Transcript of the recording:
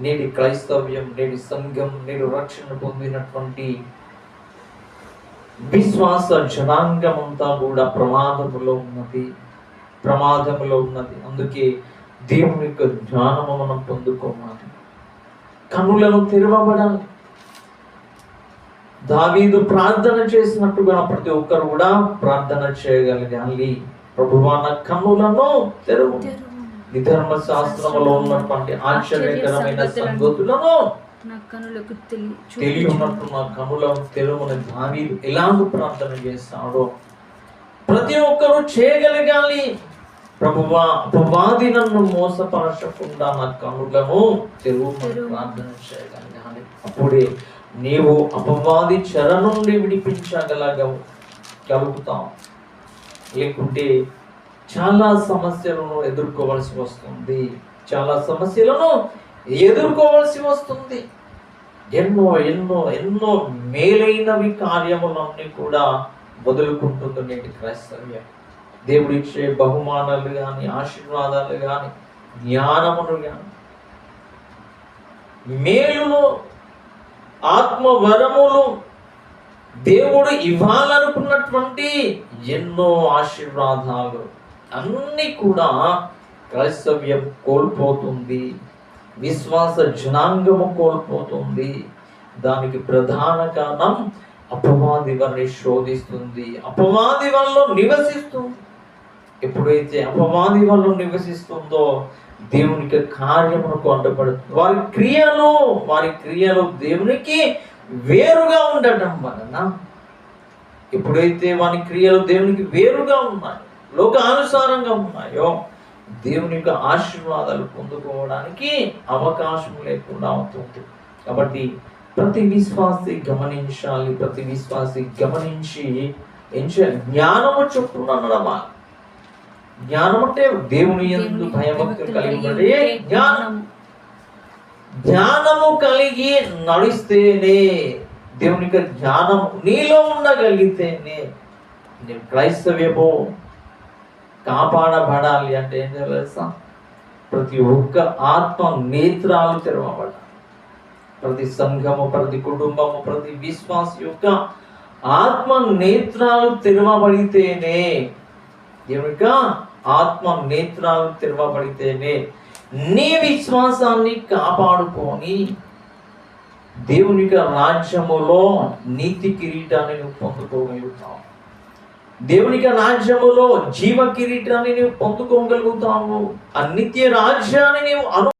నేటి క్రైస్తవ్యం నేటి సంఘం నేడు రక్షణ పొందినటువంటి విశ్వాస జనాంగం అంతా కూడా ప్రమాదములో ఉన్నది ప్రమాదములో ఉన్నది. అందుకే దేవుని యొక్క జ్ఞానము మనం పొందుకోవాలి. కనులను తెరవబడాలి. దావీదు ప్రార్థన చేసినట్టుగా ప్రతి ఒక్కరు కూడా ప్రార్థన చేయగలగాలి. ప్రభువా నా కన్నులను తెరువు. నీ ధర్మ శాస్త్రములో ఉన్నటువంటి ఆశ్చర్యకరమైన సంగతులను తెలియ ఉన్నట్టు నా కనులను తెరువుని దావీదు ఎలాగ ప్రార్థన చేస్తాడో ప్రతి ఒక్కరూ చేయగలగాలి. ప్రభువా అపవాది నన్ను మోసపరచకుండా నా కనులను తెరువు ప్రార్థన చేయగలగాలి. అప్పుడే నీవు అపవాది చెర నుండి విడిపించగలగవు గలుగుతాం లేకుంటే చాలా సమస్యలను ఎదుర్కోవాల్సి వస్తుంది. చాలా సమస్యలను ఎదుర్కోవాల్సి వస్తుంది. ఎన్నో ఎన్నో ఎన్నో మేలైనవి కార్యములన్నీ కూడా వదులుకుంటుంది నేటి క్రైస్తవ్యం? దేవుడు ఇచ్చే బహుమానాలు కానీ ఆశీర్వాదాలు కానీ జ్ఞానమును కానీ మేలును ఆత్మవరములు దేవుడు ఇవ్వాలనుకున్నటువంటి ఎన్నో ఆశీర్వాదాలు అన్నీ కూడా క్రైస్తవ్యం కోల్పోతుంది. విశ్వాస జనాంగము కోల్పోతుంది. దానికి ప్రధాన కారణం అపవాది వారిని శోధిస్తుంది. అపవాది వల్ల నివసిస్తుంది ఎప్పుడైతే అపవాది వల్ల నివసిస్తుందో దేవునికి కార్యమునకు అడ్డపడుతుంది వారి క్రియలు వారి క్రియలు దేవునికి వేరుగా ఉండటం వలన ఎప్పుడైతే వారి క్రియలు దేవునికి వేరుగా ఉన్నాయి లోకానుసారంగా ఉన్నాయో దేవుని యొక్క ఆశీర్వాదాలు పొందుకోవడానికి అవకాశం లేకుండా అవుతుంది కాబట్టి ప్రతి విశ్వాసి గమనించాలి ప్రతి విశ్వాసి గమనించి ఏం చేయాలి జ్ఞానము చొప్పున నడవాలి. జ్ఞానం అంటే దేవుని ఎందు భయభక్తులు కలిగి జ్ఞానం. జ్ఞానము. కలిగి నడిస్తేనే దేవుని యొక్క జ్ఞానం నీలో ఉండగలిగితేనే నేను క్రైస్తవ్యము కాపాడబడాలి అంటే ఏం తెలుసా? ప్రతి ఒక్క ఆత్మ నేత్రాలు తెరవబడాలి. ప్రతి సంఘము ప్రతి కుటుంబము ప్రతి విశ్వాస యొక్క ఆత్మ నేత్రాలు తెరవబడితేనే దేవుని యొక్క ఆత్మ నేత్రాలు తెరవబడితేనే నీ విశ్వాసాన్ని కాపాడుకొని దేవుని యొక్క రాజ్యములో నీతి కిరీటాన్ని నువ్వు పొందుకోగలుగుతావు. దేవునికి రాజ్యములో జీవ కిరీటాన్ని నీవు పొందుకోగలుగుతావు. ఆ నిత్య రాజ్యాన్ని నీవు అను